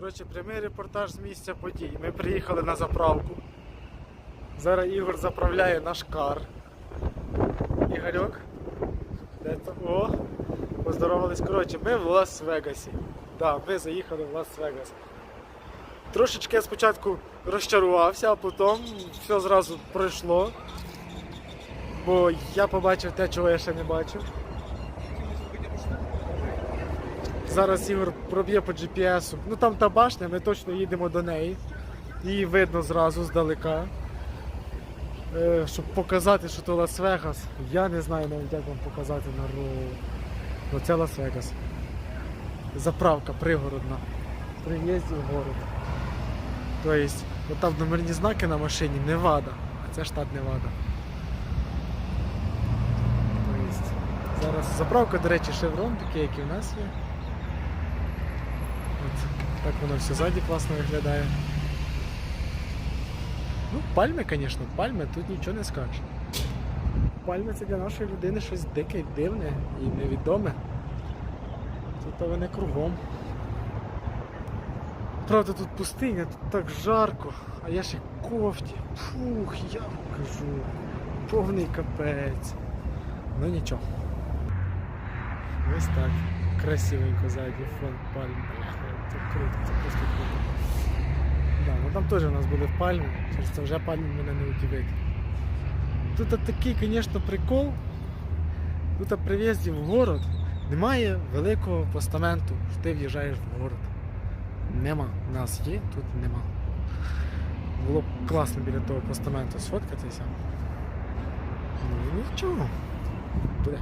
Коротше, прямий репортаж з місця подій. Ми приїхали на заправку. Зараз Ігор заправляє наш кар. Ігорьок. Де? О! Поздоровались. Коротше, ми в Лас-Вегасі. Так, ми заїхали в Лас-Вегас. Трошечки я спочатку розчарувався, а потім все зразу пройшло. Бо я побачив те, чого я ще не бачив. Зараз Ігор проб'є по GPS. Ну там та башня, ми точно їдемо до неї. Її видно зразу здалека. Е, щоб показати, що то Лас-Вегас. Я не знаю навіть як вам показати на ру. Ну це Лас-Вегас. Заправка пригородна. При в город. Тобто, там номерні знаки на машині Невада, а це штат Невада. Тобто, зараз заправка, до речі, шеврон, такий, як і в нас є. Так воно все ззаді класно виглядає. Ну, пальми, звісно, пальми, тут нічого не скажеш. Пальми це для нашої людини щось дике, дивне і невідоме. Тут вони кругом. Правда, тут пустиня, тут так жарко, а я ще кофті. Фух, я вам кажу. Повний капець. Ну нічого. Ось так. Красивенько ззаді фон пальм. Це круто, це просто круто. Да, ну там теж у нас були пальми, через це вже пальми мене не удивить. Тут такий, звісно, прикол. Тут при в'їзді в город немає великого постаменту, що ти в'їжджаєш в город. Нема. У нас є, тут нема. Було б класно біля того постаменту сфоткатися. Ну нічого. Буде.